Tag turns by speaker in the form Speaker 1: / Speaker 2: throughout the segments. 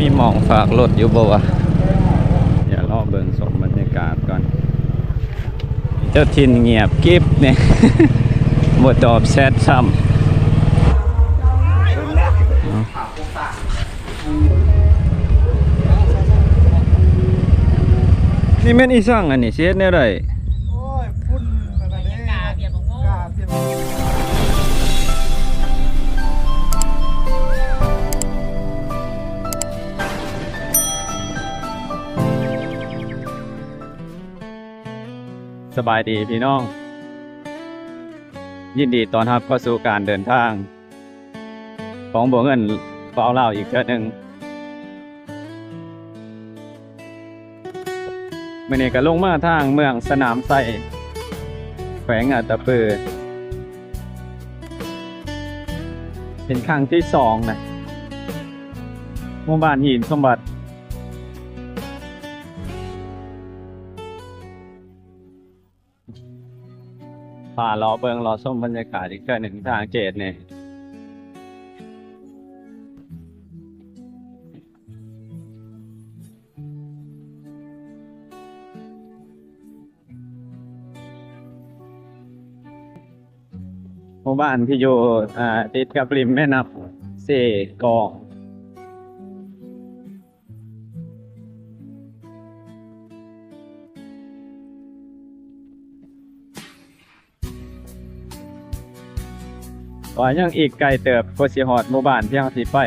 Speaker 1: มีหมองฝากรถอยู่บ่วะอย่ารอเบิ่งสมบรรยากาศก่อน เจ้าทินเงียบกิบเนี่ยบ่ตอบแชทซ้ำนี่แม่นอีสั่งอันนี้เสียแนวใด
Speaker 2: บา
Speaker 3: ย
Speaker 1: ดีพี่น้อง ยินดีตอนรับเข้าสู่การเดินทาง ของบัวเงินเฝ้าเล่าอีกเทื่อหนึ่งเมื่อนี้ก็ลงมาทางเมืองสนามไส้แขวงอัตตปือเป็นครั้งที่สองนะหมู่บ้านหินสมบัติ ป่ารอเบิงรอส้มบรรยากาศอีกเทื่อหนึ่งทางเจดเนี่ยหมู่บ้านที่อยู่ติดกับริมแม่น้ำเสกอง ว่ายังอีกไกลเติบก็สิฮอดหมู่บ้านที่เฮาสิไป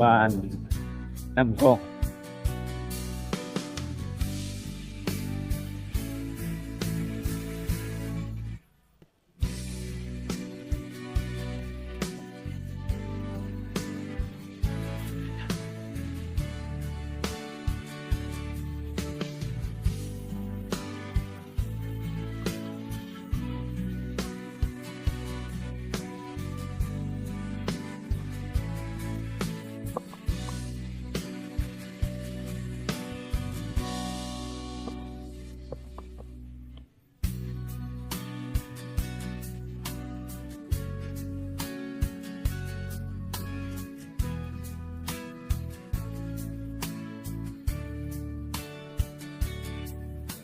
Speaker 1: บ้านน้ำกง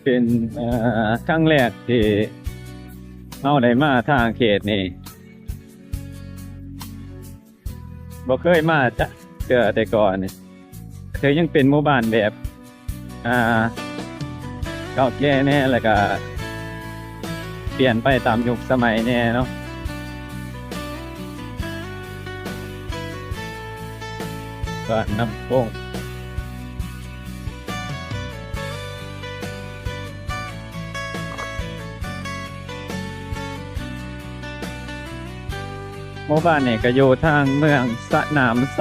Speaker 1: เป็นครั้งแรกที่เอาได้มาทางเขตนี่บ่เคยมาจะเจอแต่ก่อนเคยยังเป็นหมู่บ้านแบบ อ่าเก่าแก่แน่แล้วก็เปลี่ยนไปตามยุคสมัยแน่เนาะบ้านน้ำโป่ง หมู่บ้านนี่ก็อยู่ทางเมืองสะนามไซ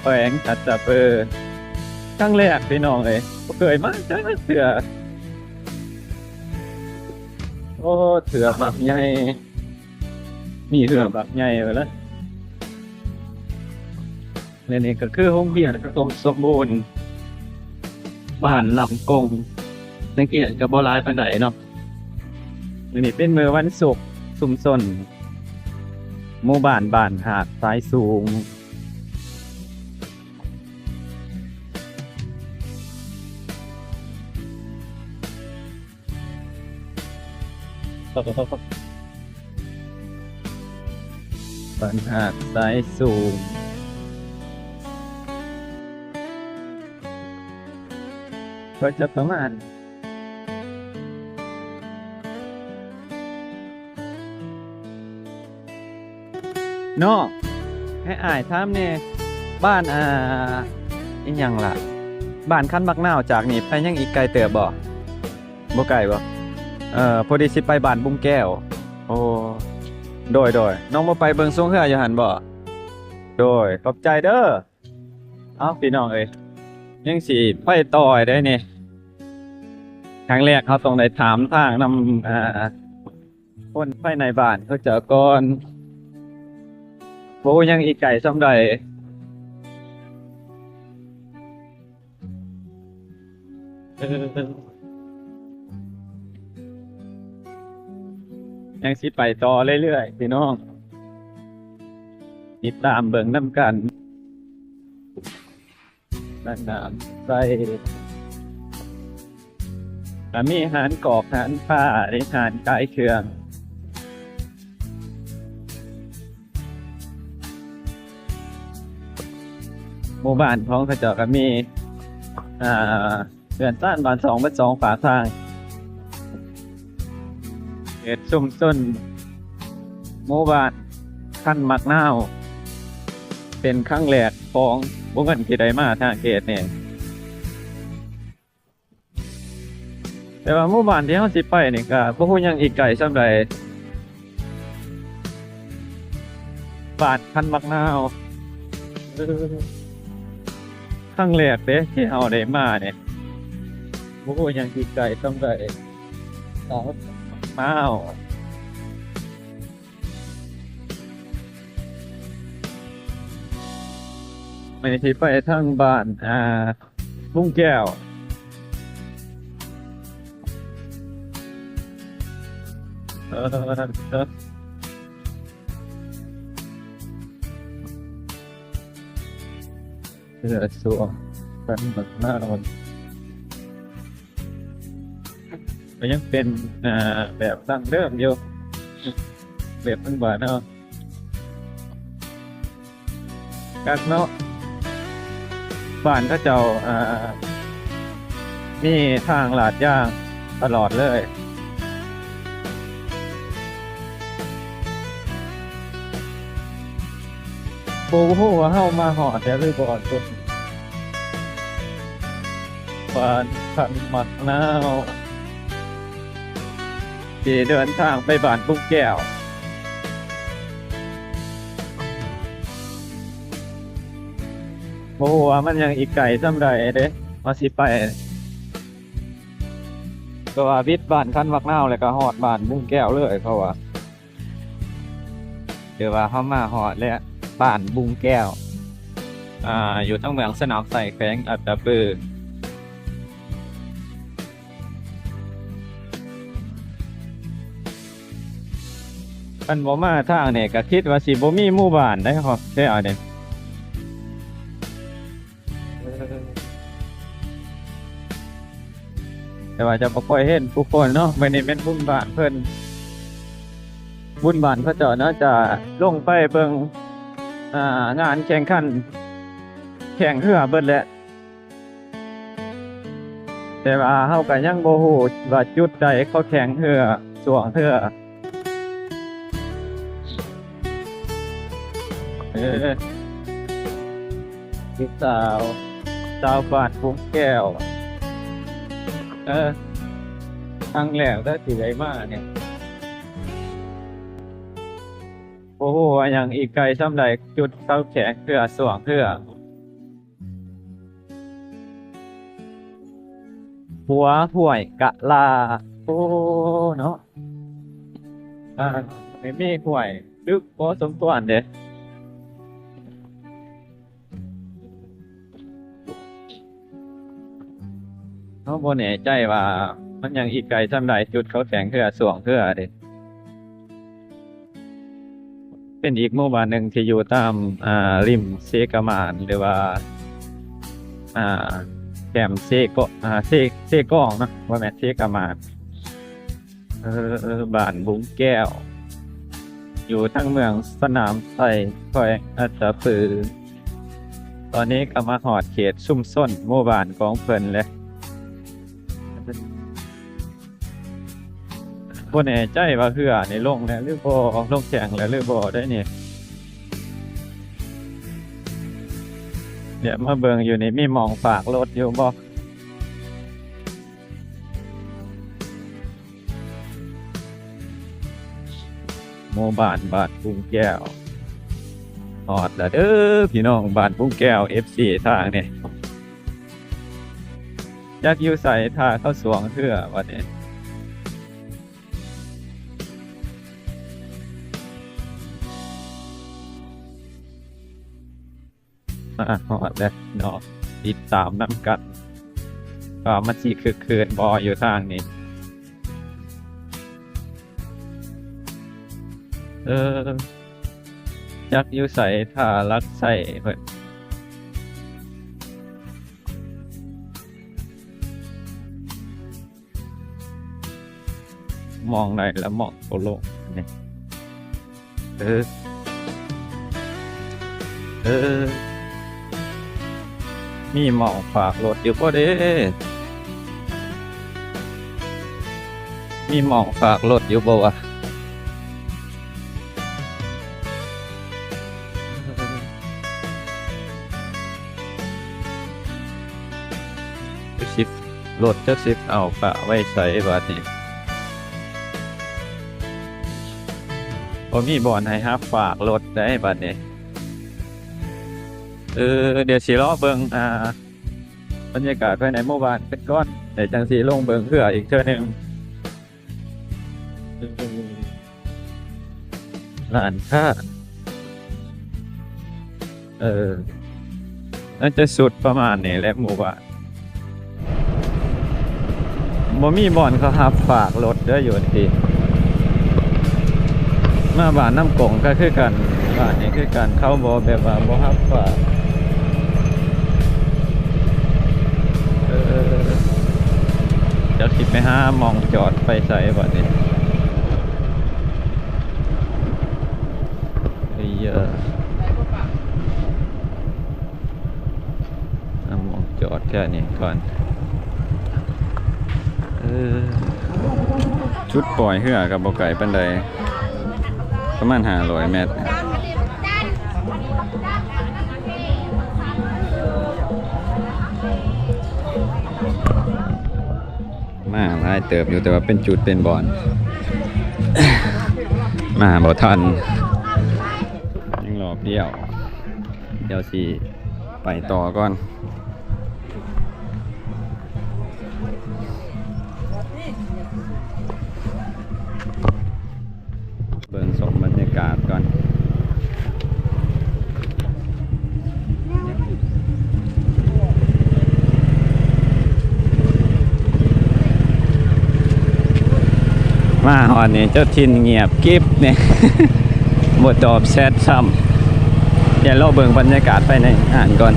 Speaker 1: แขวงอัตตปือครั้งแรกพี่น้องเลยเคยมาจักเถื่อโอ้เถื่อแบักใหญ่มีเถื่อแบักใหญ่ไปแล้วและนี่ก็คือห้องเรียนสมสมบูรณ์บ้านลำกงสังเกตกับโบราณปานใดเนาะนี้เป็นมือวันศุกร์สุมสน หมู่บ้านบ้านหาดสายสูง บ้านหาดสายสูงก็จะประมาณ นาะให้อายถามเนี่ยบ้านอ่าอีหยังล่ะ บ้านคันบักนาวจากนี่ไปยังอีกไกลเติบบ่บ่ไกลบ่เอ่อพอดีสิไปบ้านบุ้งแก้ว โอ้โดยโดยน้องบ่ไปเบิ่งสวงเฮืออยู่หั่นบ่โดยขอบใจเด้อเอ้าพี่น้องเอ้ยยังสิไปต่อยได้นี่ครั้งแรกเขาต้องได้ถามทางนำอ่าคนภายในบ้านเขาเจอก่อน โบยังอีกไก่ซ้ำใดยังสิไปต่อเรื่อยๆพี่น้องติดตามเบิ่งน้ำกันนักน้ำใส่แต่มีหานกอกหานผ้าหรือหานกายเครื่อง หมู่บ้านของเขาเจ้าก็มีอ่าเดือนต้านบานสองเป็นสองฝาทางเขตชุมชนหมู่บ้านขั้นมักนาว เป็นครั้งแรกของบุกันที่ได้มาทางเขตเนี่ยแต่ว่าหมู่บ้านที่เขาสิไปนี่ก็บ่ฮู้หยังอีกไกลส่ำใดบ้านคันมักนาว รั้งแรกเด้ที่เฮาได้มาเนี่ยโอ้ยังดีใจต้องได้สาวม้าไม่ได้ไปทางบ้าน อ่าลุงแก้วเออ เออเสือสวมกันแบบน้าเราก็ยังเป็นอ่าแบบตั้งเดิมอยู่แบบตั้งบ้านเนาะกักเนาะบ้านก็เจ้าอ่ามีทางลาดย่างตลอดเลย โบโหว่าเฮามาหอดแต่หรือบ่อนตุนบานขันหมักนาวที่เดินทางไปบ้านปุ้งแก้วโบว่ามันยังอีกไก่ซ้ำใดเด้มาสิไปก็ว่าวิทย์บ้านคันมักนาวแล้วก็หอดบ้านบุ้งแก้วเลยเพราว่าเดี๋ยวว่าเข้ามาหอดแล้ว บ้านบุงแก้ว อ่า อยู่ทั้งเมืองสนามใส่แขวงอัตตปือคันบ่มาทางเนี่ยก็คิดว่าสิบ่มีหมู่บ้านได้ครับได้เอาเด้แต่ว่าจะบ่ค่อยเห็นผู้คนเนาะไม่ได้เป็นบุญบ้านเพิ่นบุญบ้านเขาเจ้าเนาะจะลงไปเบิ่ง อ่างานแข่งขันแข่งเรือเบิดแหละแต่ว่าเฮาก็ยังบ่ฮู้ว่าจุดใดเขาแข่งเรือสวงเรือเออพี่สาวสาวบ้านปุ้งแก้ว เออครั้งแรกได้สิได้มาเนี่ย โอ้โหอย่างอีกไกลซ้ำใดจุดเข้าแขงเพื่อสว่างเพื่อหัวห่วยกะลา โอ้เนาะอ่าไม่มีห่วยดึกพอสมควรเด้เขาบ่แน่ใจว่า มันยังอีกไกลซ้ำใดจุดเขาแข็งเพื่อสว่างเพื่อเด้ เป็นอีกหมู่บ้านหนึ่งที่อยู่ตามอ่าริมเซกามานหรือว่า อ่าแคมเซโกอ่าเซเซกองนะว่าแม่เซกามานเออบ้านบุ้งแก้ว อยู่ทั้งเมืองสนามไทยคอยอัตตปือ ตอนนี้ก็มาหอดเขตซุ่มส้นหมู่บ้านของเพิ่นเลย บ่แน่ใจว่าเฮือนี่ลงแล้วหรือบ่ลงแข่งแล้วหรือบ่ได้นี่เดี๋ยวมาเบิงอยู่นี่มีมองฝากรถอยู่บ่หมู่บ้านบานปุ้งแก้วฮอดแล้วเด้อพี่น้องบ้านปุ้งแก้ว FC ทางเนี่อยากอยู่ใส่ท่าเข้าสวงเทื่อวันนี้ มาหอดแล้วเนาะติดตามน้ำกันก็มันสิคือคืนบออยู่ทางนี้เออยักอยู่ใส่ท่ารักใส่เพิ่นมองไหนแล้วมองโคโลกนี่เออเออ มีหมองฝากรถอยู่ป่ะเด้มีหมองฝากรถอยู่บ่วะสิบรถจะสิบเอาฝากไว้ใส่บัดนี้พอมีบอนให้ฮับฝากรถได้บัดนี้ เออเดี๋ยวสิล้อเบิงอ่าบรรยากาศภายในหมู่บ้านเป็นก้อนเดี๋ยวจังสีลงเบิงเพื่ออีกเท่านึงร้านค้าเออน่าจะสุดประมาณนี้แหละหมู่บ้านบ่มีบ่อนเขาหับฝากรถเด้ออยู่ทีมาบ้านน้ำกงก็คือกันบ้านนี้คือกันเข้าบ่แบบว่าบ่หับฝาก ดี๋ยวสิไปหามองจอดไปใส่บ่นี้เยเยอะเอามองจอดแค่นี้ก่อนเออชุดปล่อยเหือกับบไก่ปันใดประมาณห้าร้อยเมตราหลายเติบอยู่แต่ว่าเป็นจุดเป็นบอลมาบ่ทันยังรอบเดียว เดี๋ยวสิไปต่อก่อน อนนี่เจ้าทินเงียบกิฟเนี่ยบทตอบแชทซ้ำเดี๋ยวเราเบิงบรรยากาศไปในอ่านก่อน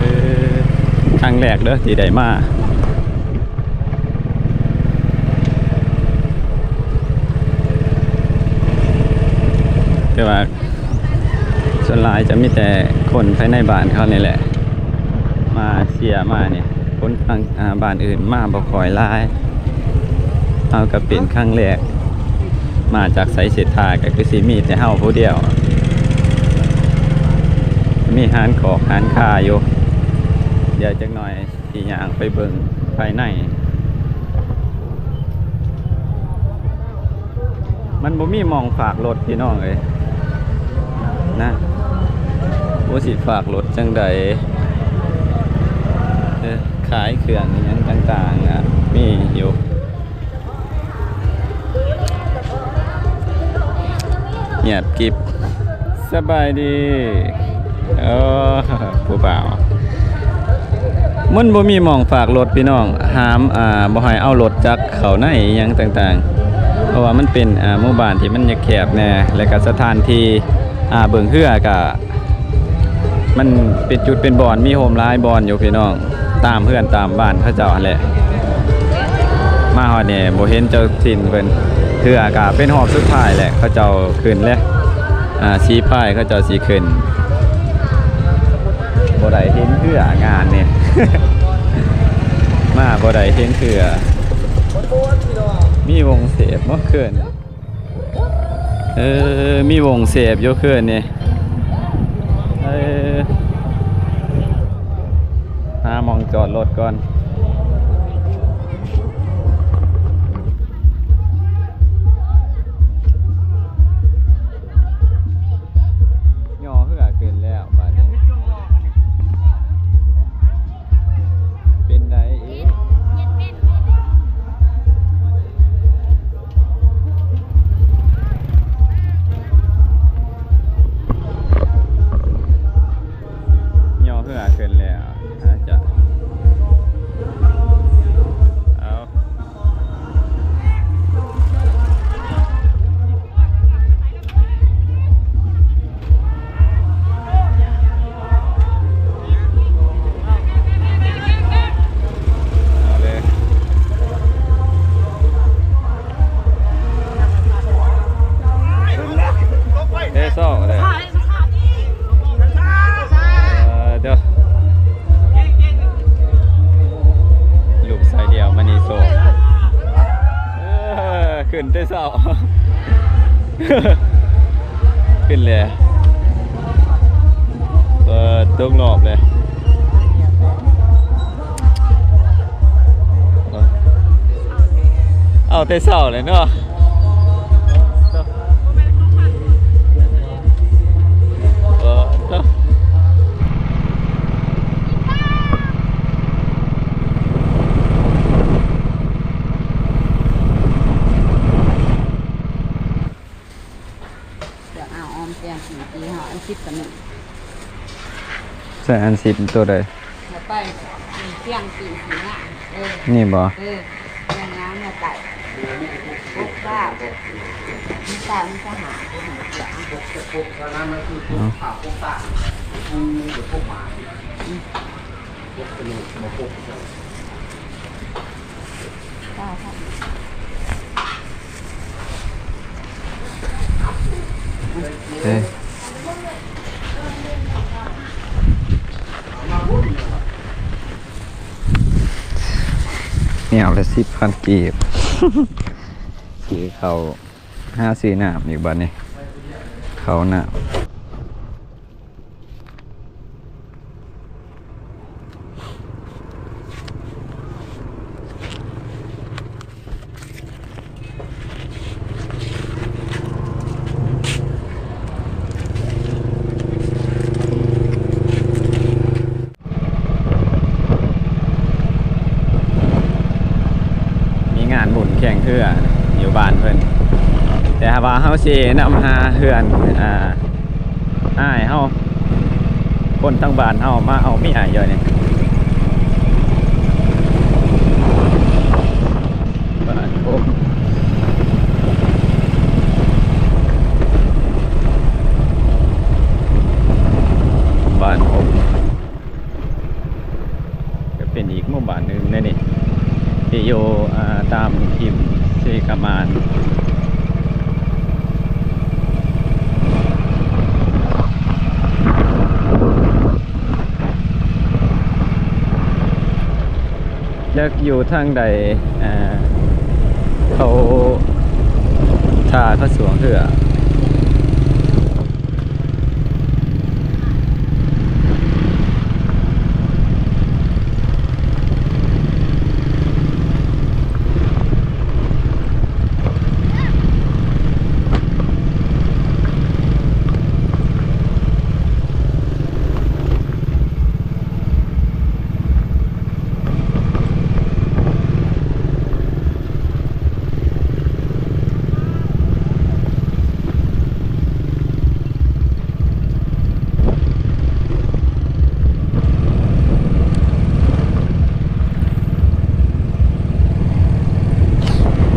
Speaker 1: ออครั้งแรกเด้อที่ได้มาแต่ว่าส่วนลายจะมีแต่คนภายในบ้านเขานี่แหละ มาเสียมาเนี่ยคนทางบ้านอื่นมาบ่คอยลาย เอาก็เป็นครั้งแรก มาจากไสเศรษฐาก็คือสิมีแต่เฮาผู้เดียว มีหานขอกหานคาอยู่ เดี๋ยวจักหน่อยสิย่างไปเบิ่งภายใน มันบ่มีมองฝากรถพี่น้องเอ้ยนะบ่สิฝากรถจังใดเออขายเครื่องอิหยังต่างๆอะมีอยู่ เงียบกิบสบายดีเออผู้บ่าวมันบ่มีมองฝากรถพี่น้องหามอ่าบ่ให้เอารถจักเขาในยังต่างๆ เพราะว่ามันเป็นอ่าหมู่บ้านที่มันแคบแน่และก็สถานที่อ่าเบิ่งเฮือก็มันเป็นจุดเป็นบ่อนมีโฮมหลายบ่อนอยู่พี่น้อง ตามเพื่อนตามบ้านเขาเจ้าแหละ มาฮอดนี่บ่เห็นเจ้าถิ่นเพิ่น คืออากาศเป็นหอบสุดท้ายแหละเขาเจ้าขึ้นแล้วอ่าสีป้ายเขาเจ้าสีขึ้นบ่ได้เห็นเพื่องานเนี่ยมาบ่ได้เห็นเพื่อมีวงเสพเมื่อคืนเออมีวงเสพอยู่คืนนี่เออหามองจอดรถก่อน ขึ้นเลยเปิดตู้งหนอบเลยเอาเต่เศาเลยเนาะ
Speaker 2: ปีหาอันคิดกันหนึ่ง
Speaker 1: ใส่อันสิบตัวใด
Speaker 2: แล้วไปสี่เตียงสี่สี่หน้าเออ
Speaker 1: นี่บ่
Speaker 2: เออเตียงน้ำเนี่ยไก่ปุ๊บบ้ามีตามีทหารมีหางเสือป้าครับ
Speaker 1: เอ้ยเนี่ยเอาละสิบพันกีบสีเขาห้าสีหนามอีกบัดนี้เขาหนามีงาน เฮืออยู่บ้านเพิ่นแต่ว่าเฮาสินำหาเฮือนอ่าอ้ายเฮาคนทั้งบ้านเฮามาเอาไมีอ้ายเยอะนี่บ้านผมบ้านผมก็เป็นอีกหมู่บ้านหนึงนะนี่ ที่อยู่อ่าตามทีมที่กามานยักอยู่ทางใดเขาท่าเขาสวงเถื่อ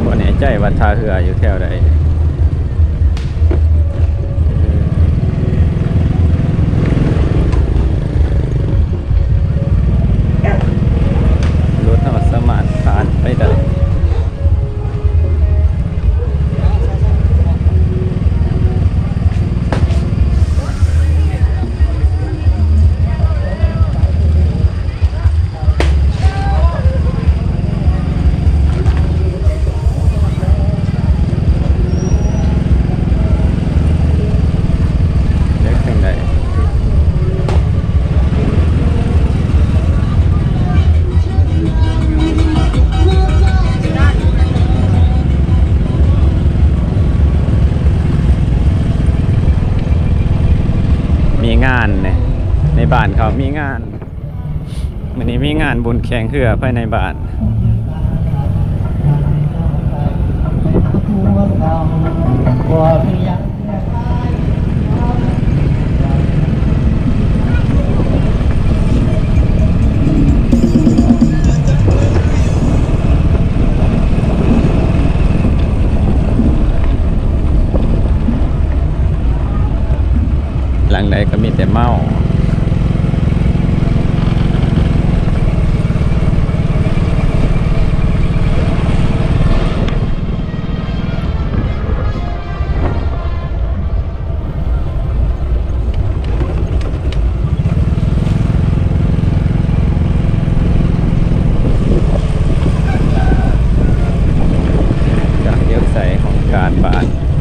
Speaker 1: บ่แน่ใจว่า ท่าเรืออยู่แถวใดานบุญแข่งเรือภายในบ้านหลั ส่ของการบ้าน
Speaker 2: เ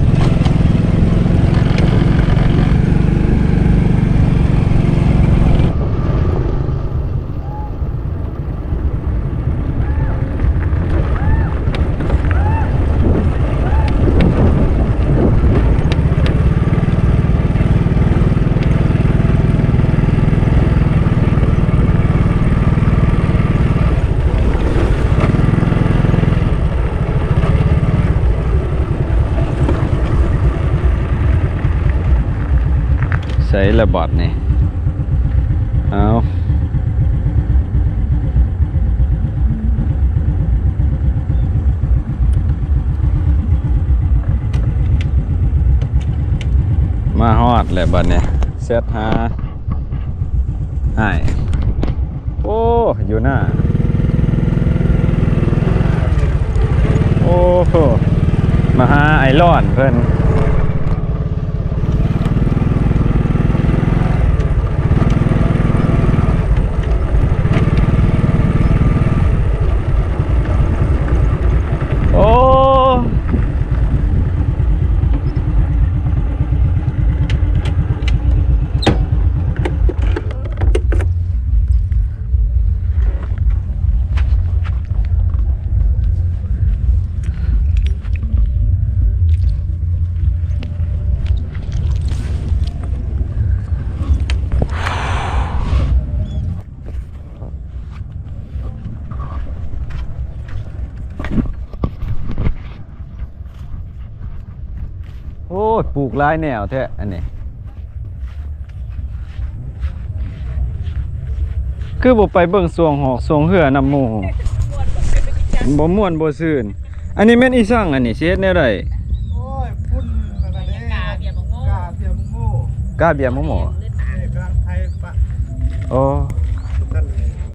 Speaker 2: ใส่
Speaker 1: ระบอดนี่ เอา มาฮอดแหละบัดเนี่ยเซตหาไอ้โอ้ อยู่หน้า โอ้โหมาหาไอรอนเพื่อน โอ้ โอ้ยปลูกหลายแนวแท้อันนี้ คือบ่ไปเบิ่งสวงหอกสวงเหือนำหมู่บ่ม่วนบ่ซื่นอันนี้แม่นอีสังอันนี้สิเฮ็ดแนวใด
Speaker 3: โอ้ยพุ่นอะไรเด้กาเบียร์มังโม่กาเบียร์มังโม่
Speaker 1: กล้าเบียร์หมู่หมอ
Speaker 3: เอกกลางไทยปะ
Speaker 1: โอ้
Speaker 3: เ